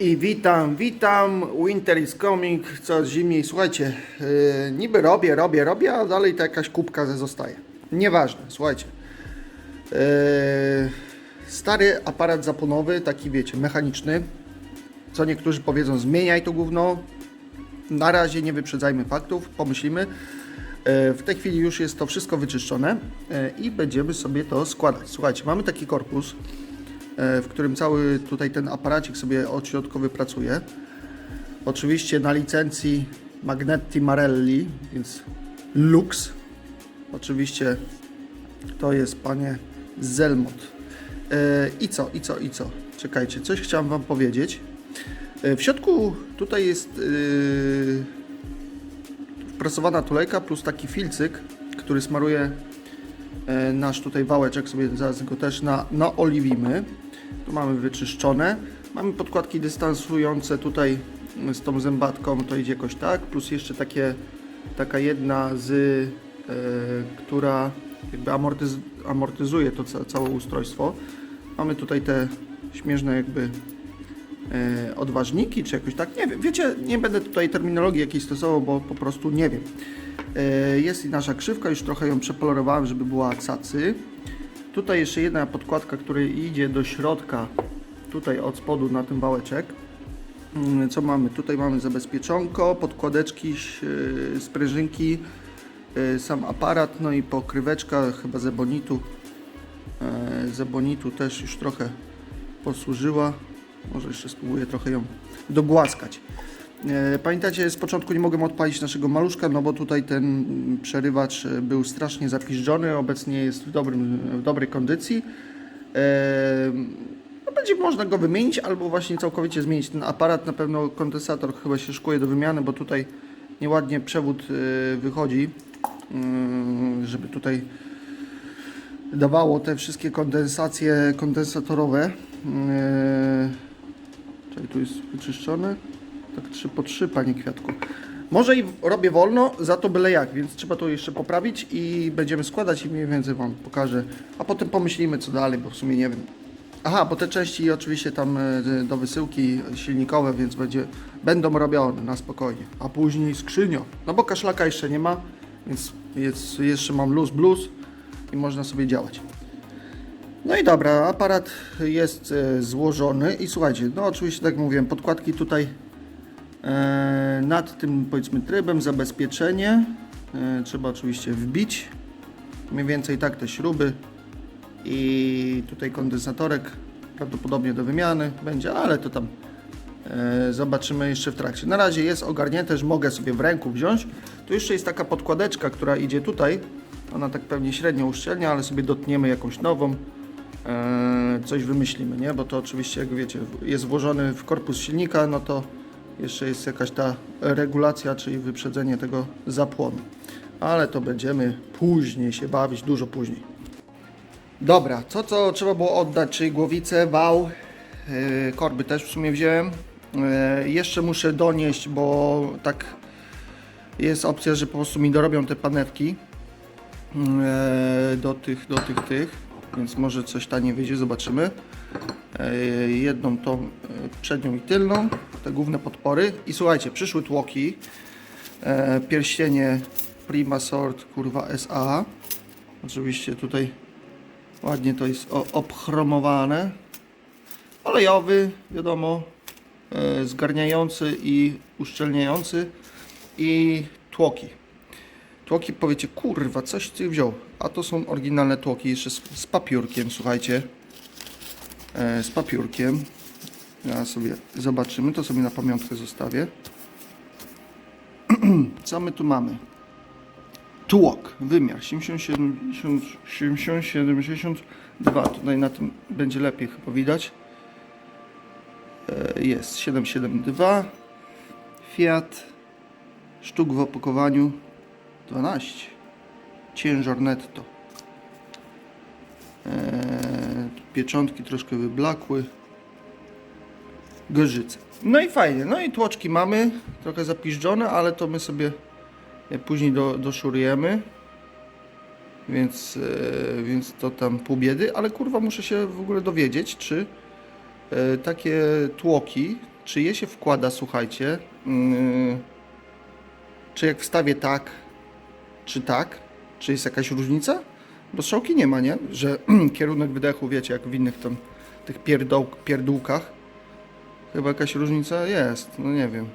I witam, witam, winter is coming, coraz zimniej. Słuchajcie, yy, niby robię, robię, robię, a dalej ta jakaś kubka ze zostaje. Nieważne, słuchajcie. Yy, stary aparat zaponowy, taki wiecie, mechaniczny. Co niektórzy powiedzą, zmieniaj to gówno. Na razie nie wyprzedzajmy faktów, pomyślimy. E, W tej chwili już jest to wszystko wyczyszczone e, i będziemy sobie to składać. Słuchajcie, mamy taki korpus, w którym cały tutaj ten aparacik sobie odśrodkowy pracuje. Oczywiście na licencji Magnetti Marelli, więc Lux. Oczywiście to jest panie Zelmot. E, I co, i co, i co? Czekajcie, coś chciałem wam powiedzieć. E, W środku tutaj jest wprasowana tulejka plus taki filcyk, który smaruje e, nasz tutaj wałeczek, sobie zaraz go też na, naoliwimy. Tu mamy wyczyszczone. Mamy podkładki dystansujące tutaj mm, z tą zębatką, to idzie jakoś tak, plus jeszcze takie, taka jedna z, e, która jakby amortyz, amortyzuje to ca, całe ustrojstwo. Mamy tutaj te śmieszne jakby e, odważniki, czy jakoś tak, nie wiem, wiecie, nie będę tutaj terminologii jakiejś stosował, bo po prostu nie wiem. E, jest i nasza krzywka, już trochę ją przepolerowałem, żeby była cacy. Tutaj jeszcze jedna podkładka, która idzie do środka, tutaj od spodu na ten wałeczek. Mm, Co mamy? Tutaj mamy zabezpieczonko, podkładeczki, e, sprężynki, e, sam aparat, no i pokryweczka chyba z ebonitu. E, Z ebonitu też już trochę posłużyła. Może jeszcze spróbuję trochę ją dogłaskać. E, Pamiętacie, z początku nie mogłem odpalić naszego maluszka, no bo tutaj ten przerywacz e, był strasznie zapiżdżony, obecnie jest w, dobrym, w dobrej kondycji. E, No będzie można go wymienić albo właśnie całkowicie zmienić ten aparat. Na pewno kondensator chyba się szkuje do wymiany, bo tutaj nieładnie przewód wychodzi, mm, żeby tutaj dawało te wszystkie kondensacje kondensatorowe. Czyli tu jest wyczyszczone. Tak 3 po 3, panie kwiatku. Może i robię wolno, za to byle jak, więc trzeba to jeszcze poprawić i będziemy składać i mniej więcej Wam pokażę. A potem pomyślimy co dalej, bo w sumie nie wiem. Aha, bo te części oczywiście tam e, do wysyłki silnikowe, więc będzie, będą robione na spokojnie. A później skrzynia. No bo kaszlaka jeszcze nie ma, więc jest, jeszcze mam luz blues i można sobie działać. No i dobra, aparat jest e, złożony i słuchajcie, no oczywiście tak mówiłem, podkładki tutaj nad tym powiedzmy trybem, zabezpieczenie e, trzeba oczywiście wbić mniej więcej tak te śruby i tutaj kondensatorek prawdopodobnie do wymiany będzie, ale to tam e, zobaczymy jeszcze w trakcie. Na razie jest ogarnięte, że mogę sobie w ręku wziąć. Tu jeszcze jest taka podkładeczka, która idzie tutaj. Ona tak pewnie średnio uszczelnia, ale sobie dotniemy jakąś nową. E, coś wymyślimy, nie? Bo to oczywiście, jak wiecie, jest włożony w korpus silnika, no to jeszcze jest jakaś ta regulacja, czyli wyprzedzenie tego zapłonu. Ale to będziemy później się bawić, dużo później. Dobra, co co trzeba było oddać, czyli głowicę, wał, yy, korby też w sumie wziąłem. Yy, jeszcze muszę donieść, bo tak jest opcja, że po prostu mi dorobią te panewki yy, do tych, do tych, tych, więc może coś taniej wyjdzie, zobaczymy. Yy, jedną tą yy, przednią i tylną, te główne podpory. I słuchajcie, przyszły tłoki, yy, pierścienie Prima Sort, kurwa SA. Oczywiście tutaj Ładnie to jest obchromowane. Olejowy, wiadomo, e, zgarniający i uszczelniający i tłoki. Tłoki powiecie, kurwa, coś ty wziął. A to są oryginalne tłoki, jeszcze z, z papiurkiem, słuchajcie. E, z papiurkiem. Ja sobie zobaczymy, to sobie na pamiątkę zostawię. Co my tu mamy? tłok, wymiar 77, 70, 72. Tutaj na tym będzie lepiej chyba widać. E, Jest 772. Fiat. Sztuk w opakowaniu 12. Ciężar netto. E, Pieczątki troszkę wyblakły. Gorzyce. No i fajnie. No i tłoczki mamy. Trochę zapiżdżone, ale to my sobie E, Później do, doszurujemy. Więc, e, więc to tam pół biedy, ale kurwa muszę się w ogóle dowiedzieć, czy e, takie tłoki, czy je się wkłada, słuchajcie, yy, czy jak wstawię tak, czy tak, czy jest jakaś różnica? Bo strzałki nie ma, nie? Że kierunek wydechu, wiecie, jak w innych tam tych pierdoł, pierdółkach. Chyba jakaś różnica jest, no nie wiem.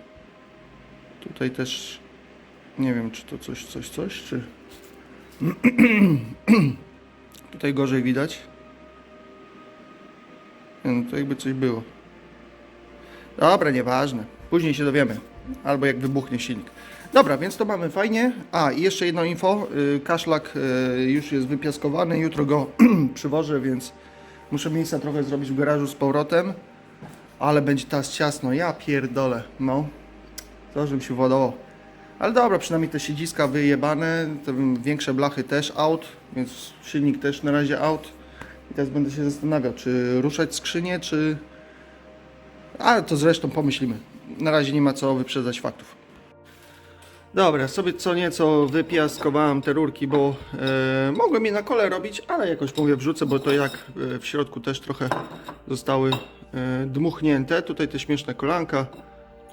Tutaj też nie wiem, czy to coś, coś, coś, czy... Tutaj gorzej widać. Nie, No to jakby coś było. Dobra, nieważne. Później się dowiemy. Albo jak wybuchnie silnik. Dobra, więc to mamy fajnie. A, i jeszcze jedno info. Y, Kaszlak y, już jest wypiaskowany. Jutro go przywożę, więc muszę miejsca trochę zrobić w garażu z powrotem. Ale będzie teraz ciasno. Ja pierdolę. No. To, żebym się władował. Ale dobra, przynajmniej te siedziska wyjebane, te większe blachy też out, więc silnik też na razie out. I teraz będę się zastanawiał, czy ruszać skrzynię, czy... Ale to zresztą pomyślimy. Na razie nie ma co wyprzedzać faktów. Dobra, sobie co nieco wypiaskowałem te rurki, bo e, mogłem je na kole robić, ale jakoś mówię wrzucę, bo to jak e, w środku też trochę zostały e, dmuchnięte. Tutaj te śmieszne kolanka.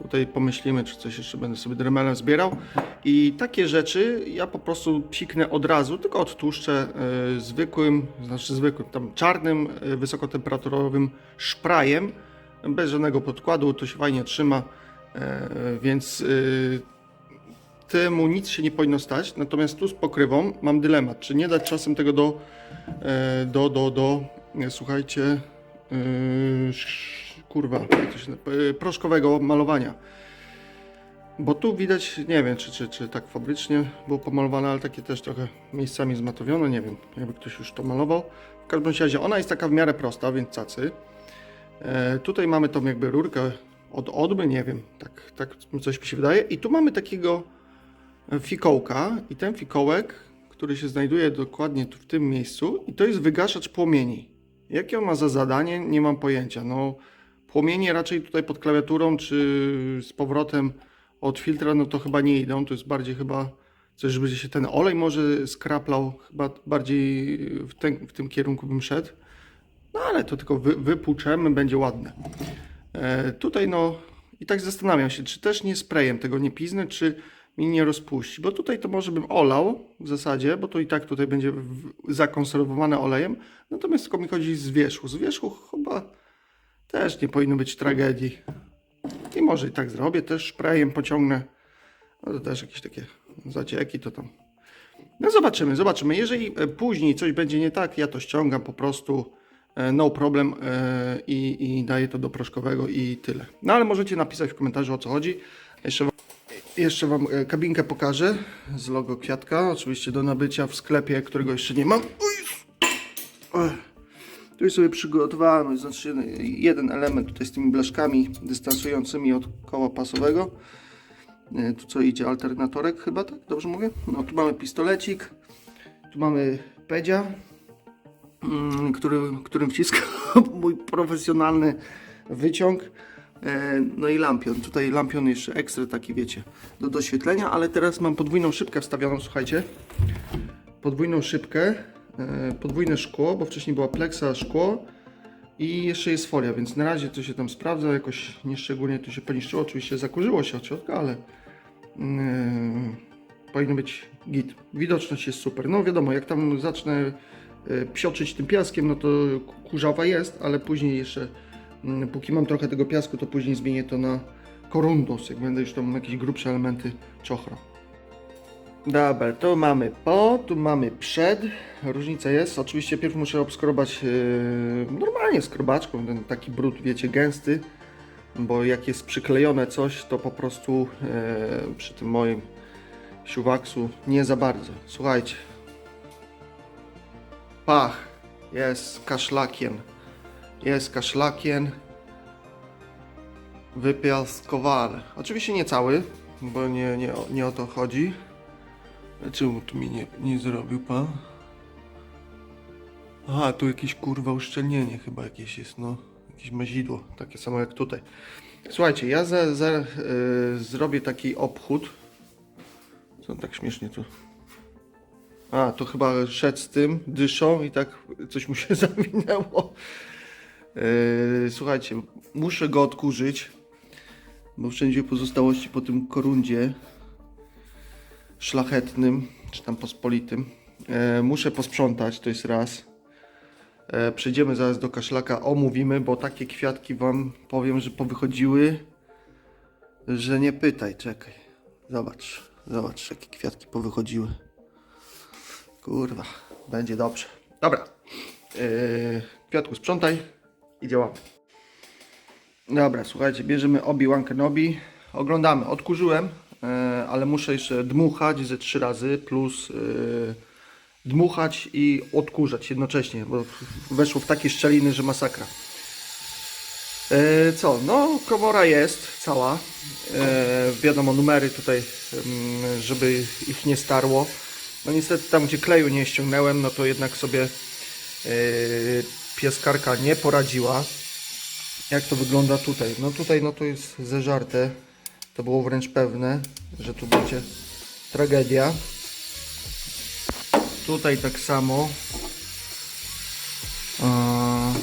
Tutaj pomyślimy, czy coś jeszcze będę sobie dremelem zbierał. I takie rzeczy ja po prostu psiknę od razu, tylko odtłuszczę e, zwykłym, znaczy zwykłym, tam czarnym, e, wysokotemperaturowym szprajem, bez żadnego podkładu, to się fajnie trzyma, e, więc e, temu nic się nie powinno stać. Natomiast tu z pokrywą mam dylemat, czy nie dać czasem tego do, e, do, do, do, nie, słuchajcie, sz- kurwa, e, proszkowego malowania. Bo tu widać, nie wiem, czy, czy, czy tak fabrycznie było pomalowane, ale takie też trochę miejscami zmatowione, nie wiem, jakby ktoś już to malował. W każdym razie ona jest taka w miarę prosta, więc cacy. E, tutaj mamy tą jakby rurkę od odby, nie wiem, tak, tak coś mi się wydaje. I tu mamy takiego fikołka i ten fikołek, który się znajduje dokładnie tu w tym miejscu i to jest wygaszacz płomieni. Jakie on ma za zadanie, nie mam pojęcia. No, płomienie raczej tutaj pod klawiaturą czy z powrotem od filtra, no to chyba nie idą. To jest bardziej chyba coś, żeby się ten olej może skraplał. Chyba bardziej w, ten, w tym kierunku bym szedł. No ale to tylko wy, wypłuczemy, będzie ładne. E, tutaj no i tak zastanawiam się, czy też nie sprayem tego nie piznę, czy mi nie rozpuści, bo tutaj to może bym olał w zasadzie, bo to i tak tutaj będzie zakonserwowane olejem, natomiast tylko mi chodzi z wierzchu. Z wierzchu chyba też nie powinno być tragedii. I może i tak zrobię, też sprayem pociągnę. No to też jakieś takie zacieki to tam. No zobaczymy, zobaczymy. Jeżeli e, później coś będzie nie tak, ja to ściągam po prostu, e, no problem e, i, i daję to do proszkowego i tyle. No ale możecie napisać w komentarzu o co chodzi. Jeszcze jeszcze wam e, kabinkę pokażę z logo kwiatka, oczywiście do nabycia w sklepie, którego jeszcze nie mam. Oj. Ech. Tu już sobie przygotowałem, znaczy jeden element tutaj z tymi blaszkami dystansującymi od koła pasowego. E, Tu co idzie alternatorek chyba, tak? Dobrze mówię? No tu mamy pistolecik, tu mamy pedzia, mm, który, którym wciskam mój profesjonalny wyciąg. E, No i lampion. Tutaj lampion jeszcze ekstra taki, wiecie, do doświetlenia, ale teraz mam podwójną szybkę wstawioną, słuchajcie. Podwójną szybkę, e, podwójne szkło, bo wcześniej była pleksa, szkło i jeszcze jest folia, więc na razie to się tam sprawdza, jakoś nieszczególnie to się poniszczyło, oczywiście zakurzyło się od środka, ale Yy, powinno być git. Widoczność jest super. No wiadomo, jak tam zacznę psioczyć tym piaskiem, no to kurzawa jest, ale później jeszcze, póki mam trochę tego piasku, to później zmienię to na korundos, jak będę już tam jakieś grubsze elementy czochra. Dobra, to mamy po, tu mamy przed. Różnica jest. Oczywiście pierw muszę obskrobać yy, normalnie skrobaczką, ten taki brud, wiecie, gęsty bo jak jest przyklejone coś, to po prostu e, przy tym moim siuwaksu nie za bardzo. Słuchajcie. Pach. Jest kaszlakiem. Jest kaszlakiem. Wypiaskowany. Oczywiście nie cały, bo nie, nie, nie o to chodzi. Czemu tu mi nie, nie zrobił pan? Aha, tu jakieś kurwa uszczelnienie chyba jakieś jest, no. Jakieś mazidło, takie samo jak tutaj. Słuchajcie, ja za, za, e, zrobię taki obchód. Co tak śmiesznie tu? A, to chyba szedł z tym, dyszą i tak coś mu się zawinęło. E, słuchajcie, muszę go odkurzyć. bo wszędzie pozostałości po tym korundzie szlachetnym, czy tam pospolitym. E, muszę posprzątać, to jest raz. E, przejdziemy zaraz do kaszlaka, omówimy, bo takie kwiatki wam powiem, że powychodziły, że nie pytaj, czekaj. Zobacz, zobacz jakie kwiatki powychodziły. Kurwa, będzie dobrze. Dobra, e, kwiatku sprzątaj i działamy. Dobra, słuchajcie, bierzemy Obi-Wan Kenobi. Oglądamy, odkurzyłem, e, ale muszę jeszcze dmuchać ze trzy razy, plus e, dmuchać i odkurzać jednocześnie, bo weszło w takie szczeliny, że masakra. E, co, no komora jest cała. Wiadomo, numery tutaj, mm, żeby ich nie starło. No niestety tam, gdzie kleju nie ściągnąłem, no to jednak sobie pieskarka nie poradziła. Jak to wygląda tutaj? No tutaj no to jest zeżarte. To było wręcz pewne, że tu będzie tragedia. Tutaj tak samo. Eee,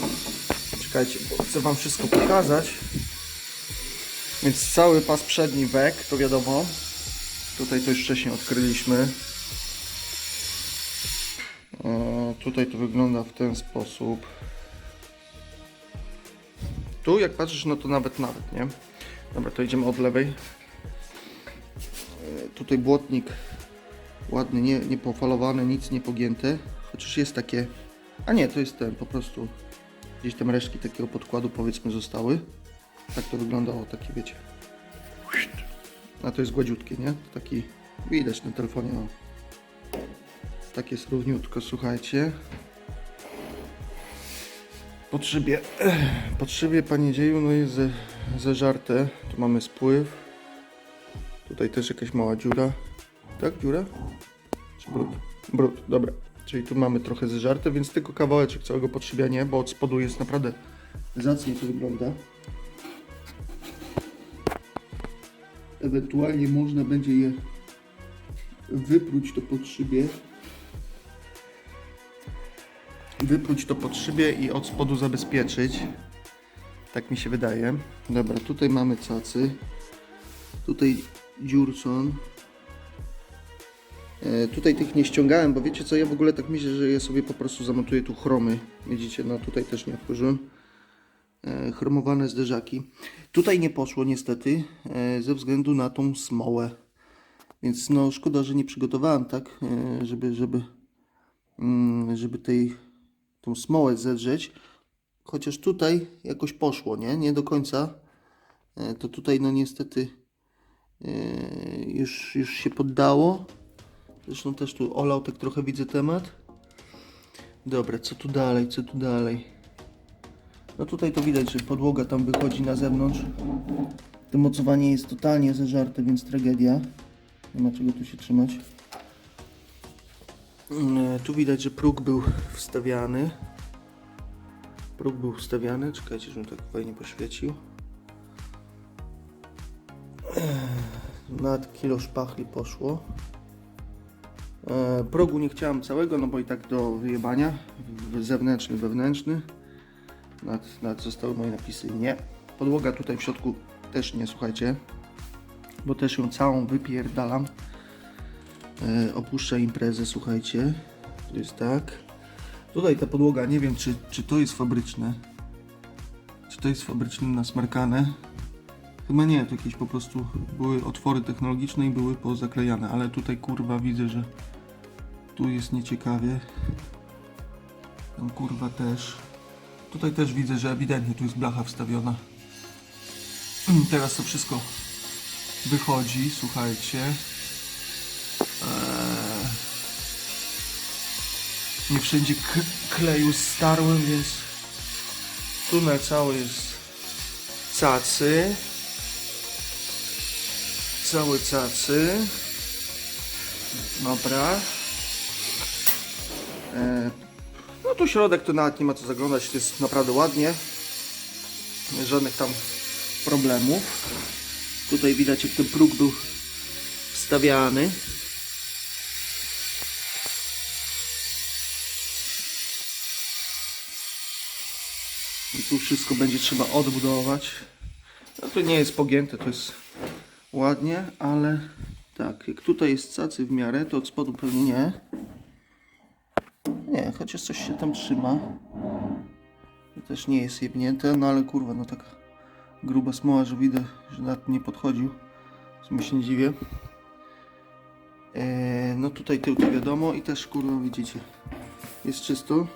czekajcie, bo chcę Wam wszystko pokazać. Więc cały pas przedni wek, to wiadomo. Tutaj to już wcześniej odkryliśmy. Eee, tutaj to wygląda w ten sposób. Tu jak patrzysz, no to nawet, nawet, nie? Dobra, to idziemy od lewej. E, Tutaj błotnik ładny, nie, nie pofalowany, nic nie pogięte. Chociaż jest takie... A nie, to jest ten, po prostu gdzieś tam resztki takiego podkładu powiedzmy zostały. Tak to wyglądało, takie wiecie. A to jest gładziutkie, nie? Taki widać na telefonie. O. Tak jest równiutko, słuchajcie. Po szybie, po szybie Panie Dzieju, no jest ze, zeżarte. Tu mamy spływ. Tutaj też jakaś mała dziura. Tak, dziura? Czy brud? Brud, dobra. Czyli tu mamy trochę zeżarte, więc tylko kawałeczek całego podszybia nie, bo od spodu jest naprawdę zacnie to wygląda. Ewentualnie można będzie je wypróć to podszybie wypróć to pod szybie i od spodu zabezpieczyć. Tak mi się wydaje. Dobra, tutaj mamy cacy. Tutaj dziurson. E, tutaj tych nie ściągałem, bo wiecie co, ja w ogóle tak myślę, że ja sobie po prostu zamontuję tu chromy. Widzicie, no tutaj też nie otworzyłem. E, chromowane zderzaki. Tutaj nie poszło niestety, e, ze względu na tą smołę. Więc no szkoda, że nie przygotowałem tak, e, żeby, żeby, mm, żeby tej tą smołę zedrzeć. Chociaż tutaj jakoś poszło, nie? Nie do końca. E, To tutaj no niestety e, już, już się poddało. Zresztą też tu olał tak trochę widzę temat. Dobra, co tu dalej, co tu dalej? No tutaj to widać, że podłoga tam wychodzi na zewnątrz. To mocowanie jest totalnie zeżarte, więc tragedia. Nie ma czego tu się trzymać. Mm, Tu widać, że próg był wstawiany. Próg był wstawiany. Czekajcie, żebym tak fajnie poświecił. Nad kilo szpachli poszło. E, progu nie chciałem całego, no bo i tak do wyjebania. Zewnętrzny, wewnętrzny. Nad, nad zostały moje napisy nie. Podłoga tutaj w środku też nie, słuchajcie. Bo też ją całą wypierdalam opuszcza imprezę, słuchajcie. To jest tak. Tutaj ta podłoga, nie wiem czy, czy to jest fabryczne. Czy to jest fabryczne nasmarkane. Chyba nie, to jakieś po prostu były otwory technologiczne i były pozaklejane, ale tutaj kurwa widzę, że tu jest nieciekawie. Tam kurwa też. Tutaj też widzę, że ewidentnie tu jest blacha wstawiona. Teraz to wszystko wychodzi, słuchajcie. Nie wszędzie kleju starłem, więc tunel cały jest cacy. Cały cacy. Dobra. Eee, no tu środek to nawet nie ma co zaglądać, to jest naprawdę ładnie. Żadnych tam problemów. Tutaj widać jak ten próg był wstawiany. I tu wszystko będzie trzeba odbudować. No to nie jest pogięte, to jest ładnie, ale tak, jak tutaj jest cacy w miarę, to od spodu pewnie nie. Nie, chociaż coś się tam trzyma. To też nie jest jebnięte, no ale kurwa, no taka gruba smoła, że widzę, że nawet nie podchodził. W sumie się nie dziwię. Eee, no tutaj tył to wiadomo i też kurwa widzicie, jest czysto.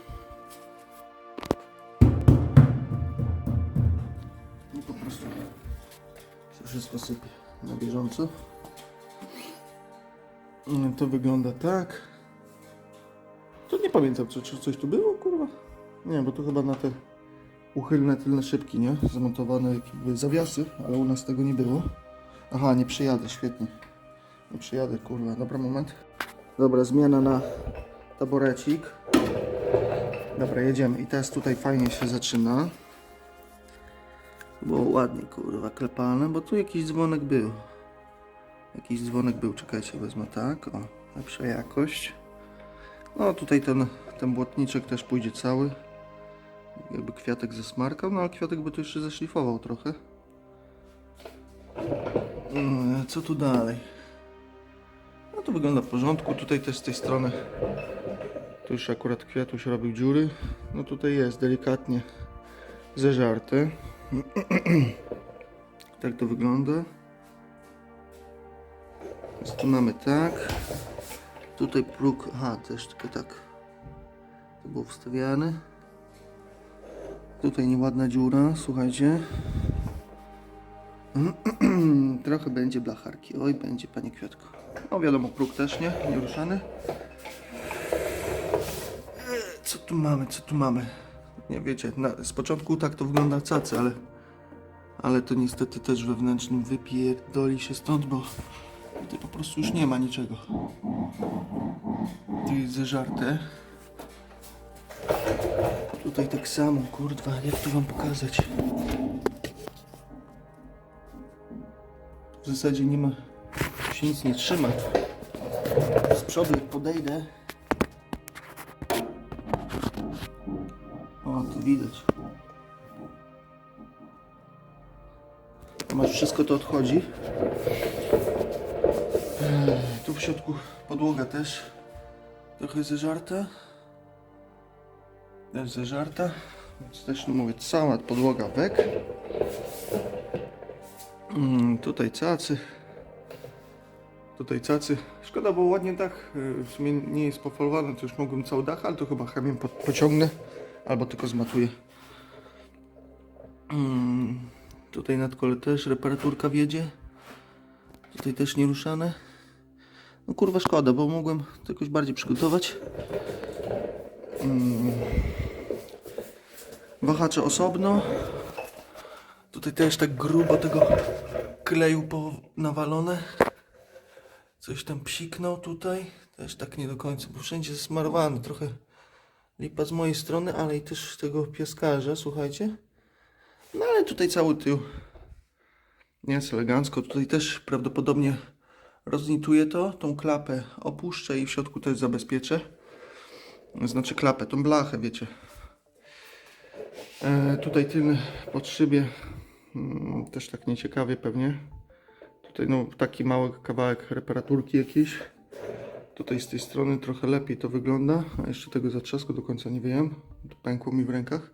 Wszystko sypie na bieżąco. No, To wygląda tak. To nie pamiętam, czy, czy coś tu było, kurwa? Nie, bo to chyba na te uchylne tylne szybki, nie? Zamontowane jakby zawiasy, ale u nas tego nie było. Aha, nie przyjadę, świetnie. Nie przyjadę, kurwa. Dobra, moment. Dobra, zmiana na taborecik. Dobra, jedziemy. I teraz tutaj fajnie się zaczyna. Było ładnie, kurwa, klepalne, bo tu jakiś dzwonek był. Jakiś dzwonek był, czekajcie, wezmę tak, o, lepsza jakość. No tutaj ten, ten błotniczek też pójdzie cały. Jakby kwiatek zesmarkał, no ale kwiatek by tu jeszcze zeszlifował trochę. Mm, Co tu dalej? No to wygląda w porządku, tutaj też z tej strony tu już akurat kwiatuś robił dziury. No tutaj jest delikatnie zeżarte. tak to wygląda. Więc tu mamy tak. Tutaj próg, aha, też tylko tak. To było wstawiane. Tutaj nieładna dziura, słuchajcie. Trochę będzie blacharki. Oj, będzie, panie Kwiatko. No wiadomo, próg też nie, nieruszany. E, Co tu mamy, co tu mamy? Nie wiecie, na, z początku tak to wygląda cacy, ale ale to niestety też wewnętrznym wypierdoli się stąd, bo tutaj po prostu już nie ma niczego. Tu jest zeżarte. Tutaj tak samo, kurwa, jak to wam pokazać? W zasadzie nie ma, się nic nie trzyma. Z przodu podejdę, widać. Masz wszystko to odchodzi. Tu w środku podłoga też trochę zeżarta. Też zeżarta. Więc też no mówię, cała podłoga wek. Mm, tutaj cacy. Tutaj cacy. Szkoda, bo ładnie dach y, w sumie nie jest pofalowany, to już mogłem cały dach, ale to chyba chemię po, pociągnę. Albo tylko zmatuję. Mm, tutaj nad kole też reparaturka wiedzie. Tutaj też nieruszane. No kurwa szkoda, bo mogłem to jakoś bardziej przygotować. Mm. Wahacze osobno. Tutaj też tak grubo tego kleju nawalone. Coś tam psiknął tutaj. Też tak nie do końca, bo wszędzie zasmarowany. Trochę lipa z mojej strony, ale i też tego piaskarza, słuchajcie. No ale tutaj cały tył jest elegancko. Tutaj też prawdopodobnie roznituję to, tą klapę opuszczę i w środku też zabezpieczę. Znaczy klapę, tą blachę, wiecie. E, tutaj tylny pod szybie mm, też tak nieciekawie pewnie. Tutaj no taki mały kawałek reparaturki jakiś. Tutaj z tej strony trochę lepiej to wygląda, a jeszcze tego zatrzasku do końca nie wiem. Pękło mi w rękach.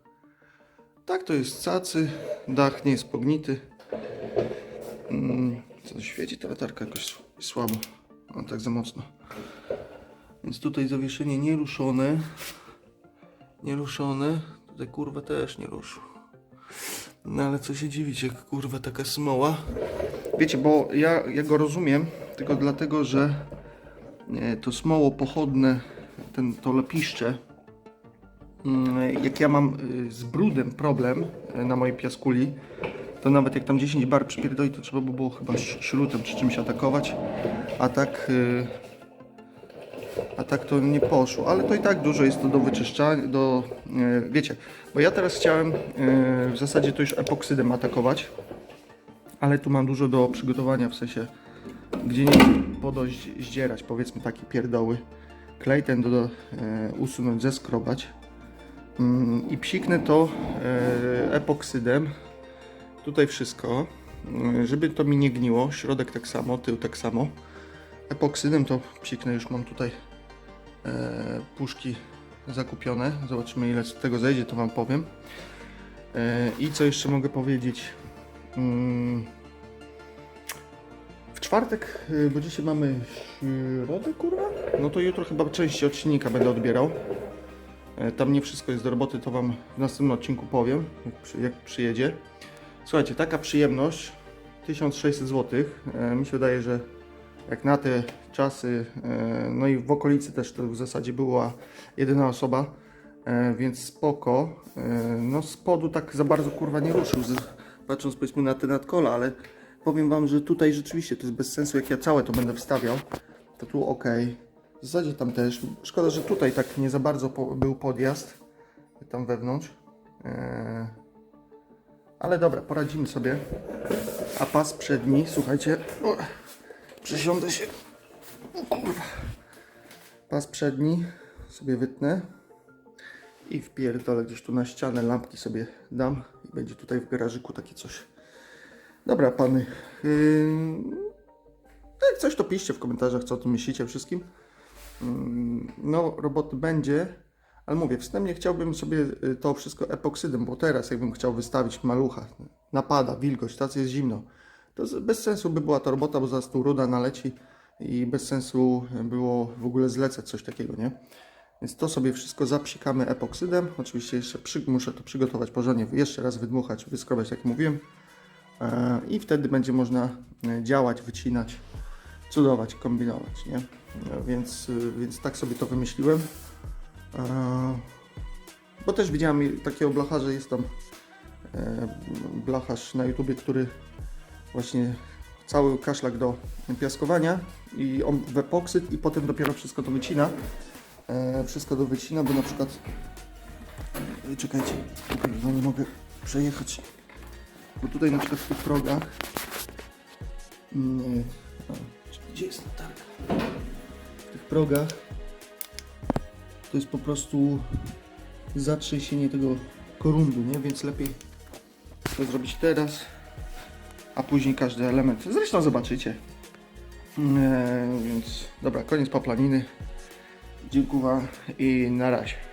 Tak, to jest cacy, dach nie jest pognity. Mm, co to świeci? Ta latarka jakoś słabo, no, tak za mocno. Więc tutaj zawieszenie nieruszone. Nieruszone. Tutaj kurwa też nie ruszył. No ale co się dziwić, jak kurwa taka smoła. Wiecie, bo ja, ja go rozumiem, tylko dlatego, że to smoło pochodne, ten, to lepiszcze, Mm, jak ja mam y, z brudem problem y, na mojej piaskuli, to nawet jak tam 10 bar przypierdoli, to trzeba by było chyba śrutem czy czymś atakować, a tak a tak to nie poszło, ale to i tak dużo jest to do wyczyszczania, do, wiecie, bo ja teraz chciałem w zasadzie to już epoksydem atakować, ale tu mam dużo do przygotowania, w sensie gdzie nie podość zdzierać, powiedzmy takie pierdoły, klej ten do, do y, usunąć, zeskrobać. Mm, i psiknę to e, epoksydem. Tutaj wszystko. y, żeby to mi nie gniło, środek tak samo, tył tak samo. Epoksydem to psiknę, już mam tutaj e, puszki zakupione. Zobaczymy ile z tego zejdzie, to Wam powiem. E, I co jeszcze mogę powiedzieć? W czwartek, y, bo dzisiaj mamy środę, kurwa? No to jutro chyba części od silnika będę odbierał. E, Tam nie wszystko jest do roboty, to Wam w następnym odcinku powiem, jak, przy, jak przyjedzie. Słuchajcie, taka przyjemność, 1600 zł. E, Mi się wydaje, że jak na te czasy, e, no i w okolicy też to w zasadzie była jedyna osoba, więc spoko. No spodu tak za bardzo kurwa nie ruszył, patrząc powiedzmy na te nadkola, ale powiem Wam, że tutaj rzeczywiście to jest bez sensu, jak ja całe to będę wstawiał, to tu ok. W zasadzie tam też. Szkoda, że tutaj tak nie za bardzo po, był podjazd, tam wewnątrz. E, ale dobra, poradzimy sobie. A pas przedni, słuchajcie, o, przesiądę się. Kurwa. Pas przedni sobie wytnę i wpierdolę gdzieś tu na ścianę, lampki sobie dam i będzie tutaj w garażyku takie coś. Dobra, pany. Yy, jak coś to piszcie w komentarzach, co o tym myślicie wszystkim. Mm, No, roboty będzie, ale mówię, wstępnie chciałbym sobie y, to wszystko epoksydem, bo teraz jakbym chciał wystawić malucha, napada, wilgoć, tacy jest zimno, to bez sensu by była ta robota, bo zaraz tu ruda naleci i bez sensu było w ogóle zlecać coś takiego, nie? Więc to sobie wszystko zapsikamy epoksydem. Oczywiście jeszcze przy, muszę to przygotować porządnie, jeszcze raz wydmuchać, wyskrobać, jak mówiłem. E, I wtedy będzie można e, działać, wycinać, cudować, kombinować, nie? No, więc, więc tak sobie to wymyśliłem. E, Bo też widziałem takiego blacharza, jest tam e, blacharz na YouTubie, który właśnie cały kaszlak do piaskowania i on w epoksyd i potem dopiero wszystko to wycina. E, Wszystko do wycina, bo na przykład e, czekajcie, no nie mogę przejechać, bo tutaj na przykład w tych progach a, gdzie jest latarka? W tych progach to jest po prostu zatrzęsienie tego korundu, nie? Więc lepiej to zrobić teraz, a później każdy element. Zresztą zobaczycie. E, więc dobra, koniec paplaniny. Dziękuję i na razie.